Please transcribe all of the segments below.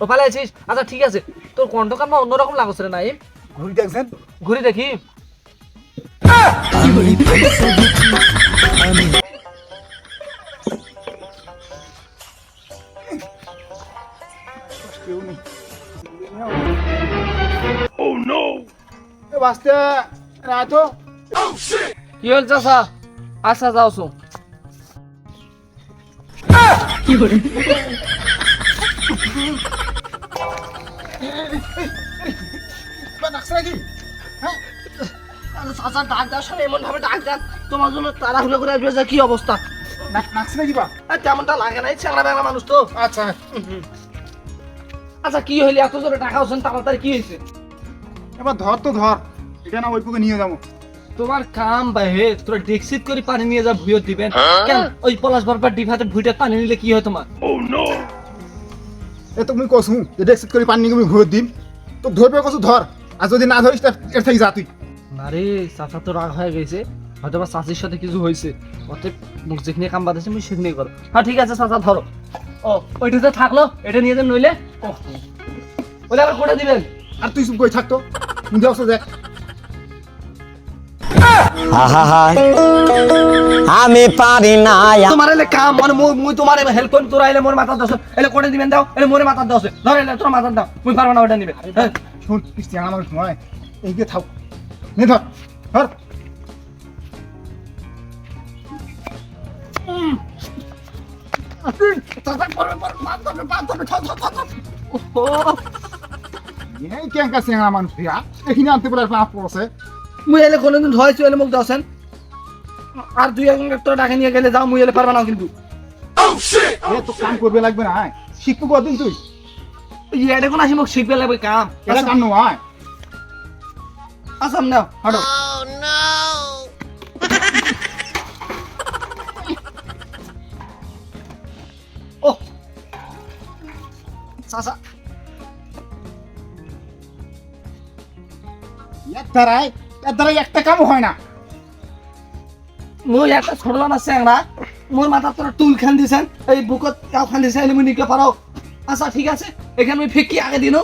ও ভালো আছিস? আচ্ছা ঠিক আছে। তোর কণ্ঠ কান্না অন্যরকম লাগছে রে নাই ঘুরি দেখছেন? ঘুরে দেখি। বাস্তে রায় তো কি হল চাষা আচ্ছা নাকছে নাকি? হ্যাঁ? চাচা ডাক দাও শোনো এমন ভাবে ডাক দেন তোমার জন্য তাড়াহুড়ো করে আসবে যে কি অবস্থা? নাকছে নাকি বা? তেমনটা লাগে নাই চ্যাংড়া ব্যাংলা মানুষ তো। আচ্ছা। আচ্ছা কি হইলি? এত জোরে টাকা হচ্ছেন তাড়াতাড়ি কি হয়েছে এবার ধর তো ধর। এটা না ওই পুকে নিয়ে যাব? তোমার কাম বাহে তোরা ডেক্সিট করে পানি নিয়ে যা ভুয়ো দিবেন। কেন? ওই পলাশ বরবার ডিভাতে ভুইটা পানি নিলে কি হয় তোমার? এ তুমি কসু যে ডেক্সিট করে পানি নিয়ে ঘুরে দিম। তো ধরবে কসু ধর। আর যদি না ধরিস এর থেকে যা তুই। আরে চাচা তো রাগ হয়ে গেছে। হয়তো বা চাচির সাথে কিছু হয়েছে। অতএব মুখ যেখানে কাম বাঁধেছে আমি সেখানে করো হ্যাঁ ঠিক আছে চাচা ধরো। ও ওইটাতে থাকল এটা নিয়ে যান নইলে। ও ওটা আবার করে দিবেন। আর তুই চুপ করে থাকতো কিন্তু আমি পারি না তোমার এলে কাম মানে মুই মুই তোমার হেল্প করি তোরা এলে মোর মাথা দশ এলে করে দিবেন দাও? এলে মোরে মাথা দশ ধর এলে তোর মাথা দাও। মুই পারব না ওটা নিবে। শোন কিস্তি আমার নয় এই যে থাক। নে ধর ধর এই কেঙ্কা চেঙা মানুষ দিয়া এখানে আনতে বলে পাপ পড়ছে মুই এলে কোনোদিন ধরেছি এলে মুখ দশেন আর দুই এক তোর ডাকে নিয়ে গেলে যাও মুই এলে পারবা না কিন্তু। এ তো কাম করবে লাগবে না শিখব কদিন তুই? এটা কোন আসি মুখ শিখবে লাগবে কাম। এটা কাম নয় আসাম না হাঁটো। ও এর দ্বারাই এর দ্বারাই একটা কাম হয় না। মুই একটা ছোটলা না চ্যাংরা মোর মাথা তোরা টুল খান দিছেন এই বুকত কাউ খান দিছে এলে মুই নিকে পারো। আচ্ছা ঠিক আছে এখানে মুই ফিকি আগে দিন।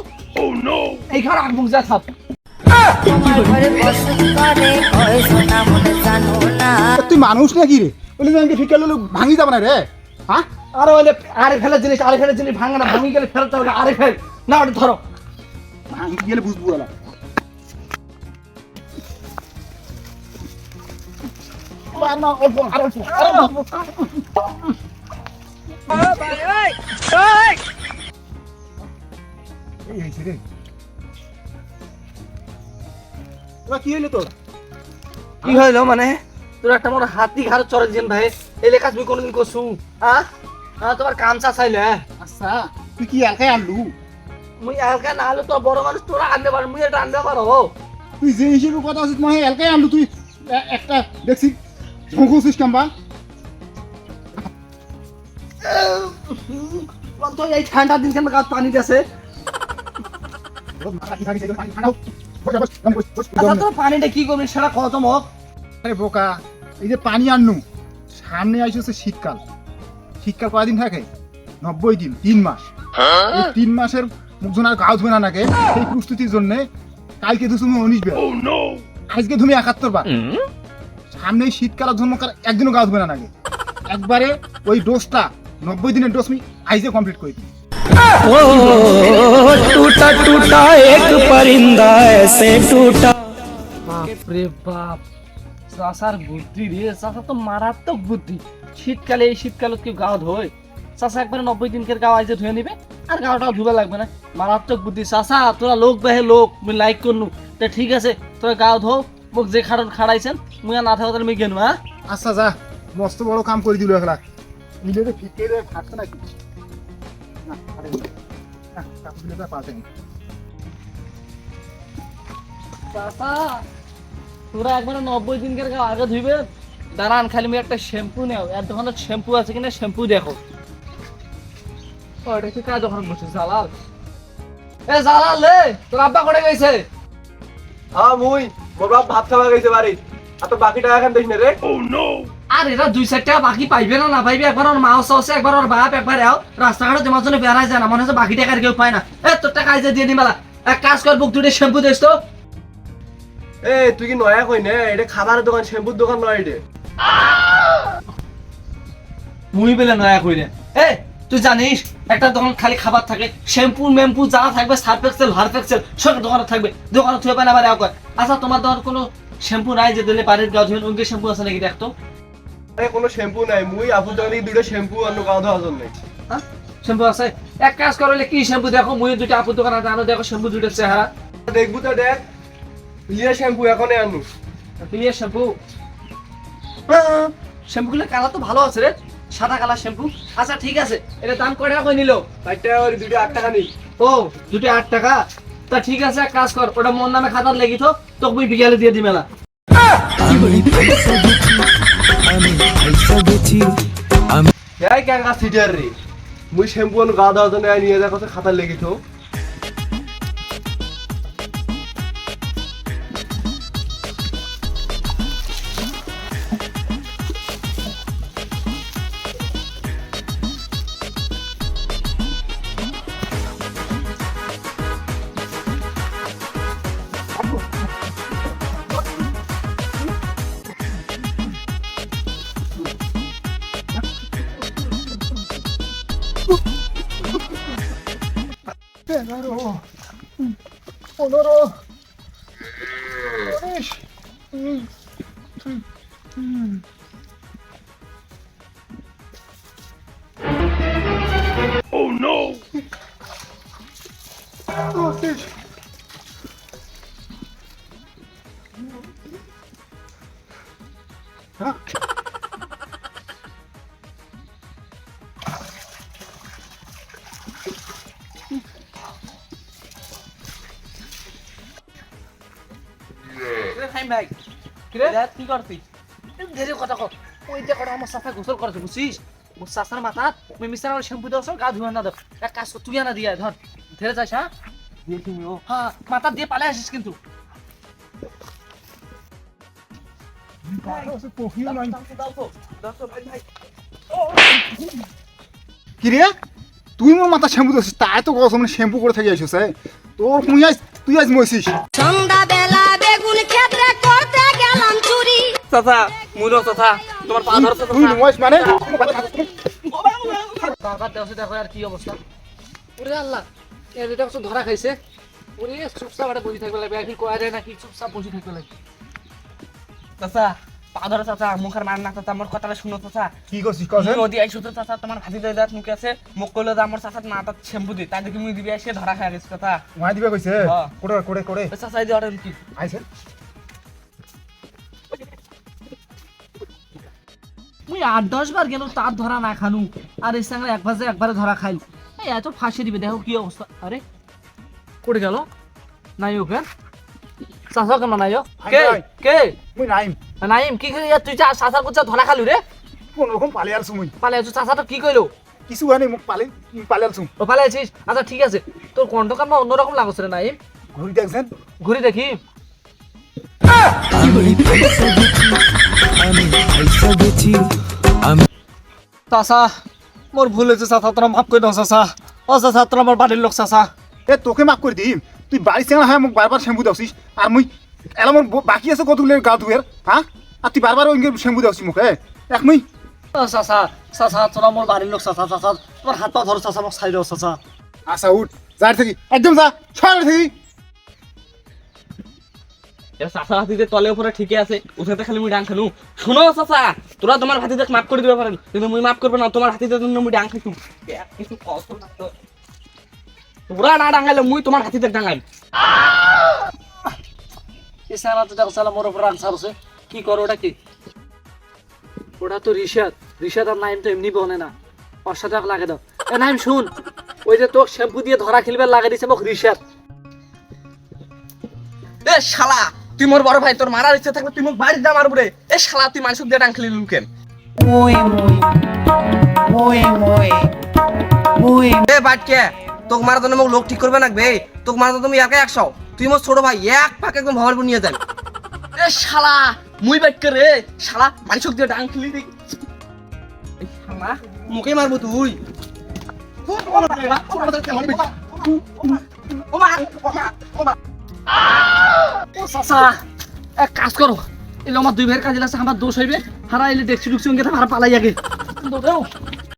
এইখানে আগ মুখ যা থাপ মনে তুই মানুষ নাকি রে? বলে ফিকে লুলু ভাঙি যাবে না রে হ্যাঁ আরে ওইলে আরে ফেলের জিনিস আরে ফেলের জিনিস ভাঙে না ভাঙি গেলে ফেরত হবে আরে ফেল। না ওটা ধরো। ভাঙি গেলে বুঝব না। কি হইল তোর কি হইল মানে? তোর একটা মোর হাতি ঘাড় চড়ে দিন ভাই। এই লেখা তুই কোনোদিন করছু? হ্যাঁ হ্যাঁ তোমার কাম চা চাইলে? আচ্ছা তুই কি একাই আনলু? মুই এলকা না হলে তো বড় মানুষ তোরা আনতে পারো মুই এটা আনতে পারো। তুই যে হিসেবে কথা আছিস মনে হয় এলকাই আনলু। তুই একটা দেখছি ঝুঁকু সিস্টেম বা তো এই ঠান্ডা দিন কেন গাছ পানি দিয়েছে তোর পানিটা কি করবি সেটা কত মক আরে বোকা এই যে পানি আননু সামনে আইসছে শীতকাল। শীতকাল কয়দিন থাকে? নব্বই দিন তিন মাস। এই তিন মাসের মুখজন আর গাও ধুবে না নাকি? সেই প্রস্তুতির জন্য কালকে ধুসুমি উনিশ বার আজকে ধুমি একাত্তর বার। সামনে শীতকাল ধর্মকাল একদিনও গাছ ধুবে না লাগে একবারে ওই ডোজটা নব্বই দিনের ডোজ আমি আইজে কমপ্লিট করে দিই। টুটা টুটা এক পরিন্দা এসে টুটা বাপ বাপ চাষার বুদ্ধি রে চাষা তো মারাত্মক বুদ্ধি। শীতকালে এই শীতকালে কি গা ধোয়? চাষা একবারে নব্বই দিনকের গাও আইজে ধুয়ে নিবে? আর গাওটাও ধুবে লাগবে না। মারাত্মক বুদ্ধি। চাষা তোরা লোক বেহে লোক লাইক করনু। তা ঠিক আছে, তোরা গাও ধো। মোক যে খাড়ন খাড়াইছেন মুই আর না থাকো তাহলে মুই গেনু হ্যাঁ আচ্ছা যা। মস্ত বড় কাম করে দিল একলা মিলে তো ফিটে রে ফাটছে নাকি না ফাটেনি। না, কাপড় দিলে আর চাচা তোরা একবারে নব্বই দিনকের গাও আগে ধুইবে। দাঁড়ান খালি মুই একটা শ্যাম্পু নেও। এর দোকানে শ্যাম্পু আছে কিনা শ্যাম্পু দেখো। ও এটা কি কাজ দোকান বসে জালাল। এ জালাল রে তোর আব্বা করে গেছে? হ্যাঁ মুই। মোর বাপ ভাত খাওয়া গেছে বাড়ি। আর তো বাকি টাকা খান দিস না রে? আর এরা দুই চার টাকা বাকি পাইবে না না পাইবে একবার ওর মা হচ্ছে একবার ওর বাপ একবার এও। রাস্তাঘাটে জমার জন্য বেড়ায় যায় না মনে হচ্ছে বাকি টাকার কেউ পায় না। এ তোর টাকা আইজে দিয়ে দিমেলা এক কাজ কর বুক দুটো শ্যাম্পু দিস তো। এ তুই কি নয়া কই না? এটা খাবারের দোকান শ্যাম্পুর দোকান নয় এটা মুই বেলে নয়া কইরে এ তুই জানিস একটা দোকান খালি খাবার থাকে শ্যাম্পু ম্যাম্পু যা থাকবে সার্ফ এক্সেল হার্ফ এক্সেল সব দোকানে থাকবে। দোকানে থুয়ে পায় না আবার এও কয় আচ্ছা তোমার দোকান কোনো শ্যাম্পু নাই যে দিলে বাড়ির গাও ধুয়ে ওই শ্যাম্পু আছে নাকি দেখতো আরে কোনো শ্যাম্পু নাই মুই আপুর দোকানে দুটো শ্যাম্পু আর গাও ধোয়ার জন্য হ্যাঁ? শ্যাম্পু আছে? এক কাজ করলে কি শ্যাম্পু দেখো মুই দুটো আপুর দোকানে আনো দেখো শ্যাম্পু দুটো চেহারা। দেখব তো দেখ লিয়া শ্যাম্পু এখনই আনু। বিয়ের শ্যাম্পু? শ্যাম্পুগুলো কালার তো ভালো আছে রে। সাদা কালার শ্যাম্পু? আচ্ছা ঠিক আছে। এটা দাম কয় টাকা করে নিল? ভাইটা ওর দুটো আট টাকা নি ও দুটো আট টাকা? তা ঠিক আছে এক কাজ কর ওটা মন নামে খাতার লেগি তো তোকে মুই বিকালে দিয়ে দিবে না। এই ক্যাঙ্গা সিটার রে। মুই শ্যাম্পু গা দেওয়ার জন্য নিয়ে কথা খাতার লেগে তো। 해 나로 응. 어 나로 어이씨 응. 응. 응. কি করছিস ধীরে কথা কর ওই যে কটা আমার সাথে গোসল করেছে বুঝছিস? ওর সাসার মাথা তুমি মিস্টার আমার শ্যাম্পু দাও গা ধুয়ে না দাও এক কাজ তুই আনা দিয়ে ধর ধীরে যাস হ্যাঁ দিয়ে তুমি ও হ্যাঁ মাথা দিয়ে পালে আসিস কিন্তু। তুই মোর শ্যাম্পু দিছিস তাই তো গছ মানে শ্যাম্পু করে থাকি হ্যাঁ তোর তুই আজ তুই আজ মইছিস চাচা মুলো চাচা তোমার পা ধরো তুই নইস মানে? বারবার দেওয়া দেখো আর কি অবস্থা ওরে আল্লাহ এর এটা কিছু ধরা খাইছে। ওরে চুপচাপ একটা বসে থাকবে লাগবে। এখন কয়া যায় নাকি চুপচাপ বসে থাকবে লাগবে। চাচা পা ধরো চাচা মুখের মার না চাচা আমার কথাটা শুনো চাচা কি করছিস কছে নদী আইসো তো চাচা তোমার ভাতি দই দাঁত মুখে আছে মুখ করলে তো আমার চাচার মাথা শ্যাম্পু দি তাই দেখি মুই দিবি এসে ধরা খাই গেছে চাচা মাই দিবে কইছে। কোড়ে কোড়ে? কোড়ে চাচা দিয়ে অর্ডার কি আইছে? মুই আট দশ বার গেল তার ধরা না খানু। আর এর সঙ্গে এক ভাজে একবারে ধরা খাই এই এত ফাঁসি দিবে দেখো কি অবস্থা। আরে করে গেল? নাই ওকে চাষা কেন নাই? কে? কে? মুই নাইম। নাইম কি করে তুই যা চাষার করছে ধরা খালু রে। কোন রকম পালি আলছু মুই। পালে আছো চাষাটা কি কইলো? কিছু হয়নি মোক পালি পালি আলছু ও পালে আছিস? আচ্ছা ঠিক আছে। তোর কণ্ঠ কান্না অন্যরকম লাগছে রে নাইম। ঘুরি দেখছেন? ঘুরে দেখি। চাচা মোর ভুল হয়েছে চাচা তোরা মাফ করে দাও চাচা। ও চাচা তোরা আমার বাড়ির লোক চাচা। এ তোকে মাফ করে দিম। তুই বাড়ি চেঙা হয় মোক বারবার শ্যাম্পু দাওছিস। আর মুই এলা মোর বাকি আছে কতগুলো গা ধুয়ের হ্যাঁ আর তুই বারবার ওই শ্যাম্পু দাওছিস মোক এ। এক মুই চাচা চাচা তোরা মোর বাড়ির লোক চাচা চাচা। তোমার হাত পা ধরো চাচা মোক চাই দাও চাচা। আচ্ছা উঠ যাই থাকি। একদম যা ছয় থাকি। এর চাচা হাতিতে তলে উপরে ঠিকই আছে উঠাতে খালি মুই ডাং খানু। শুনো চাচা তোরা তোমার হাতিতে মাফ করে দিতে পারেন কিন্তু মুই মাফ করবে না তোমার হাতিতে জন্য মুই ডাং খাইছু। কিছু কষ্ট না তোরা না ডাঙ্গাইলে মুই তোমার হাতিতে ডাঙ্গাই এই তো দেখো সালা মোর উপর কি করো ওটা কি? ওটা তো রিশাদ রিশাদ আর নাইম তো এমনি বনে না। ওর সাথে লাগে দাও। এ নাইম শুন। ওই যে তোর শ্যাম্পু দিয়ে ধরা খেলবে লাগে দিছে মোক রিশাদ এ শালা! তুই মোর বড় ভাই তোর মারার ইচ্ছে থাকলে তুই মোক বাড়ির দা মারবো রে। এ শালা তুই মানুষ দিয়ে ডাং খেলি লুকেন এ বাটকে তোক মারার জন্য মোক লোক ঠিক করবে না বে। তোক মারার জন্য তুমি একা একশো। তুই মোর ছোট ভাই এক পাক একদম ভবারপুর নিয়ে যাবি। এ শালা মুই বাইট করে শালা মানুষ দিয়ে ডাং খেলি দেখি এই শালা মুখে মারবো তুই। ও এক কাজ করো। এলে আমার দুই ভাইয়ের কাজে লাগছে আমার দোষ হইবে। হারা এলে দেখছি ঢুকছি ওকে হারা পালাই আগে